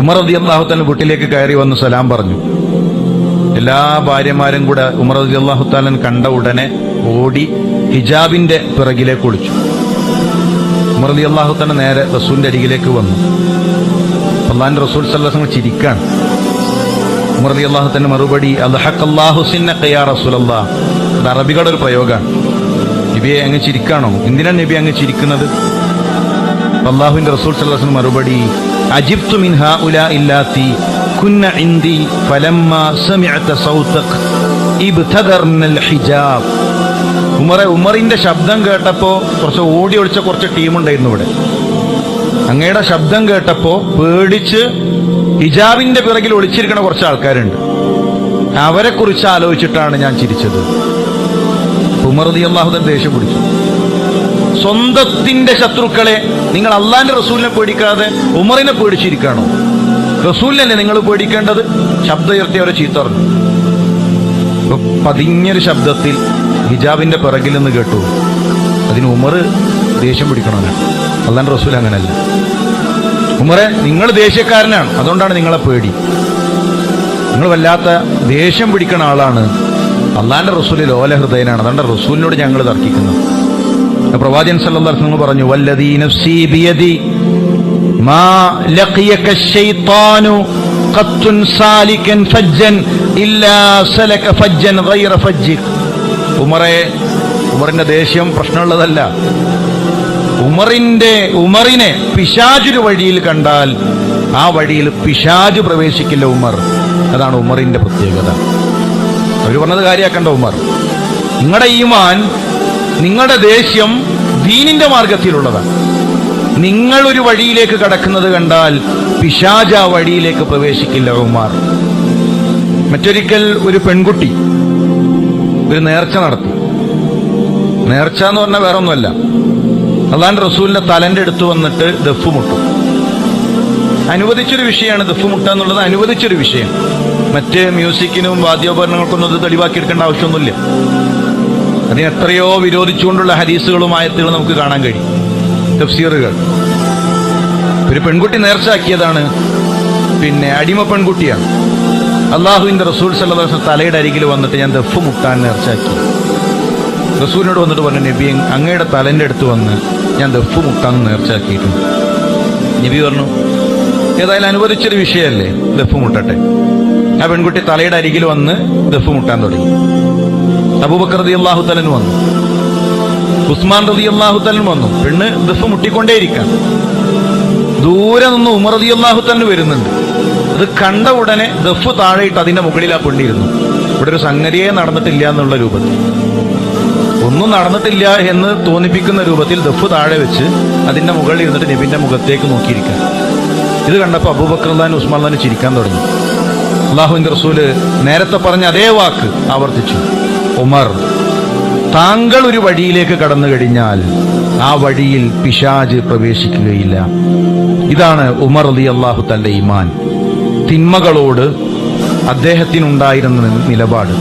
ഉമർ റതി അള്ളാഹു തന്നെ വീട്ടിലേക്ക് കയറി വന്ന് സലാം പറഞ്ഞു. എല്ലാ ഭാര്യമാരും കൂടെ ഉമർ റതി അള്ളാഹു താലൻ കണ്ട ഉടനെ ഓടി ഹിജാബിന്റെ പിറകിലേക്ക് ഒളിച്ചു ഉമർ റതി അള്ളാഹു തന്നെ നേരെ റസൂലിന്റെ അരികിലേക്ക് വന്നു. അള്ളാഹിന്റെ റസൂൽ സല്ലാസങ്ങൾ ചിരിക്കാണ്. ഉമർ റതി അള്ളാഹു തന്നെ മറുപടി അറബികളുടെ ഒരു പ്രയോഗമാണ്. നബിയെ അങ്ങ് ചിരിക്കാണോ? എന്തിനാണ് നബി അങ്ങ് ചിരിക്കുന്നത്? അള്ളാഹുവിന്റെ റസൂൽ സല്ലാസിന് മറുപടി അജിബ്തു മിൻഹ ഉല ഇല്ലാത്തി കുന്ന ഇന്ദി ഫലമ്മ സമിഅത സൗതക് ഇബ്തദർനൽ ഹിജാബ്. ഉമറെ ഉമറിന്റെ ശബ്ദം കേട്ടപ്പോൾ കുറച്ച് ഓടി ഒളിച്ച കുറച്ച് ടീമുണ്ടായിരുന്നു ഇവിടെ. അങ്ങയുടെ ശബ്ദം കേട്ടപ്പോൾ പേടിച്ച് ഹിജാബിന്റെ പിറകിൽ ഒളിച്ചിരിക്കുന്ന കുറച്ച് ആൾക്കാരുണ്ട്. അവരെ കുറിച്ച് ആലോചിച്ചിട്ടാണ് ഞാൻ ചിരിച്ചത്. ഉമർ അള്ളാഹുദൻ ദേഷ്യം പിടിച്ചു. സ്വന്തത്തിന്റെ ശത്രുക്കളെ നിങ്ങൾ അള്ളാന്റെ റസൂലിനെ പേടിക്കാതെ ഉമറിനെ പേടിച്ചിരിക്കാണോ റസൂലിനല്ലേ നിങ്ങൾ പേടിക്കേണ്ടത്? ശബ്ദം ഉയർത്തി അവരെ ചീത്ത പറഞ്ഞു. പതിഞ്ഞൊരു ശബ്ദത്തിൽ ഹിജാബിന്റെ പിറകിൽ നിന്ന് കേട്ടു. അതിന് ഉമർ ദേഷ്യം പിടിക്കണമെന്ന് അള്ളാന്റെ റസൂൽ അങ്ങനല്ല. ഉമറെ നിങ്ങൾ ദേഷ്യക്കാരനാണ്. അതുകൊണ്ടാണ് നിങ്ങളെ പേടി. നിങ്ങൾ വല്ലാത്ത ദേഷ്യം പിടിക്കുന്ന ആളാണ്. അള്ളാന്റെ റസൂലിൽ ഓല ഹൃദയനാണ് അതുകൊണ്ട് റസൂലിനോട് ഞങ്ങൾ തർക്കിക്കുന്നു പ്രവാചകൻ വസല്ലം പറഞ്ഞു മാ ലഖിയക ഫജ്ജൻ ഇല്ലാ സലക ഫജ്ജൻ ഗൈറ ഉമറെ ഉമറിന്റെ ദേഷ്യം പ്രശ്നമുള്ളതല്ല. ഉമറിന്റെ ഉമറിനെ പിശാചുരു വഴിയിൽ കണ്ടാൽ ആ വഴിയിൽ പിശാചു പ്രവേശിക്കില്ല ഉമർ. അതാണ് ഉമറിന്റെ പ്രത്യേകത. അവർ പറഞ്ഞത് കാര്യമാക്കണ്ട ഉമർ. നിങ്ങളുടെ ഈമാൻ നിങ്ങളുടെ ദേഷ്യം ദീനിന്റെ മാർഗത്തിലുള്ളതാണ്. നിങ്ങൾ ഒരു വഴിയിലേക്ക് കടക്കുന്നത് കണ്ടാൽ പിശാജ വഴിയിലേക്ക് പ്രവേശിക്കില്ല ഉമാർ. മറ്റൊരിക്കൽ ഒരു പെൺകുട്ടി ഒരു നേർച്ച നടത്തി. നേർച്ച എന്ന് പറഞ്ഞാൽ വേറെ ഒന്നുമല്ല അതാണ്ട് റസൂലിന്റെ തലന്റെ അടുത്ത് വന്നിട്ട് ദഫ് മുട്ടു. അനുവദിച്ചൊരു വിഷയമാണ് ദഫ് മുട്ട എന്നുള്ളത് അനുവദിച്ചൊരു വിഷയം മറ്റ് മ്യൂസിക്കിനും വാദ്യോപകരണങ്ങൾക്കൊന്നും അത് തെളിവാക്കിയെടുക്കേണ്ട ആവശ്യമൊന്നുമില്ല. അതിന് എത്രയോ വിരോധിച്ചുകൊണ്ടുള്ള ഹരീസുകളുമായത്തുകൾ നമുക്ക് കാണാൻ കഴിയും. തഫ്സീറുകൾ. ഒരു പെൺകുട്ടി നേർച്ചാക്കിയതാണ് പിന്നെ അടിമ പെൺകുട്ടിയാണ്. അള്ളാഹുവിന്റെ റസൂൽ സല്ലാസ് തലയുടെ അരികിൽ വന്നിട്ട് ഞാൻ ദഫ് മുട്ടാൻ നേർച്ചാക്കി റസൂലിനോട് വന്നിട്ട് പറഞ്ഞു നബി അങ്ങയുടെ തലന്റെ അടുത്ത് വന്ന് ഞാൻ ദഫ് മുട്ടാൻ നേർച്ചാക്കിയിട്ടുണ്ട് നബി പറഞ്ഞു ഏതായാലും അനുവദിച്ചൊരു വിഷയമല്ലേ ദഫ് മുട്ടട്ടെ? ആ പെൺകുട്ടി തലയുടെ അരികിൽ വന്ന് ദഫ് മുട്ടാൻ തുടങ്ങി. അബൂബക്കർ റതി അള്ളാഹു തലൻ വന്നു. ഉസ്മാൻ റതി അള്ളാഹു തലൻ വന്നു. പെണ്ണ് ദഫ് മുട്ടിക്കൊണ്ടേയിരിക്കാം ദൂരെ നിന്ന് ഉമർ റതി അള്ളാഹു വരുന്നുണ്ട്. അത് കണ്ട ഉടനെ ദഫ് താഴെയിട്ട് അതിന്റെ മുകളിൽ ആ പെണ്ണിരുന്നു ഇവിടെ ഒരു സംഗതിയെ നടന്നിട്ടില്ല എന്നുള്ള രൂപത്തിൽ. ഒന്നും നടന്നിട്ടില്ല എന്ന് തോന്നിപ്പിക്കുന്ന രൂപത്തിൽ ദഫ് താഴെ വെച്ച് അതിന്റെ മുകളിൽ ഇരുന്നിട്ട് നബിന്റെ മുഖത്തേക്ക് നോക്കിയിരിക്കാം ഇത് കണ്ടപ്പോൾ അബൂബക്കർദാൻ ഉസ്മാൻ ചിരിക്കാൻ തുടങ്ങി. അള്ളാഹുവിന്റെ റസൂൽ നേരത്തെ പറഞ്ഞ അതേ വാക്ക് ആവർത്തിച്ചു. ഉമർ താങ്കൾ ഒരു വഴിയിലേക്ക് കടന്നു കഴിഞ്ഞാൽ ആ വഴിയിൽ പിശാജ് പ്രവേശിക്കുകയില്ല. ഇതാണ് ഉമർ അലി അള്ളാഹു തന്റെ ഇമാൻ തിന്മകളോട് അദ്ദേഹത്തിനുണ്ടായിരുന്ന നിലപാട്.